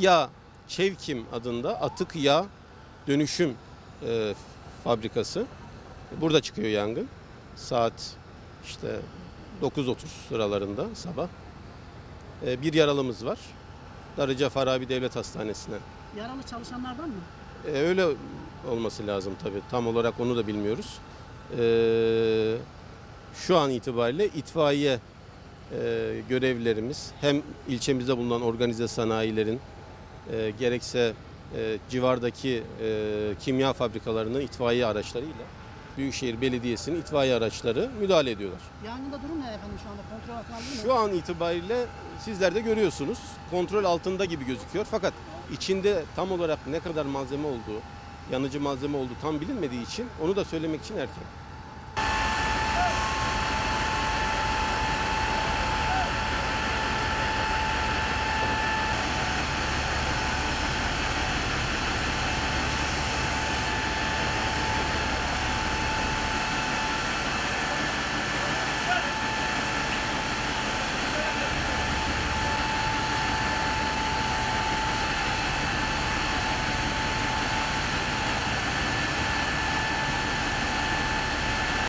Yağ Çevkim adında atık yağ dönüşüm e, fabrikası. Burada çıkıyor yangın. Saat işte 9.30 sıralarında sabah. E, bir yaralımız var. Darıca Farabi Devlet Hastanesi'ne. Yaralı çalışanlar var mı? E, öyle olması lazım tabii. Tam olarak onu da bilmiyoruz. E, şu an itibariyle itfaiye e, görevlilerimiz hem ilçemizde bulunan organize sanayilerin e, gerekse e, civardaki e, kimya fabrikalarının itfaiye araçlarıyla Büyükşehir Belediyesi'nin itfaiye araçları müdahale ediyorlar. Yangında durum ne efendim şu anda? Kontrol altına alındı mı? Şu an itibariyle sizler de görüyorsunuz. Kontrol altında gibi gözüküyor. Fakat içinde tam olarak ne kadar malzeme olduğu, yanıcı malzeme olduğu tam bilinmediği için onu da söylemek için erken.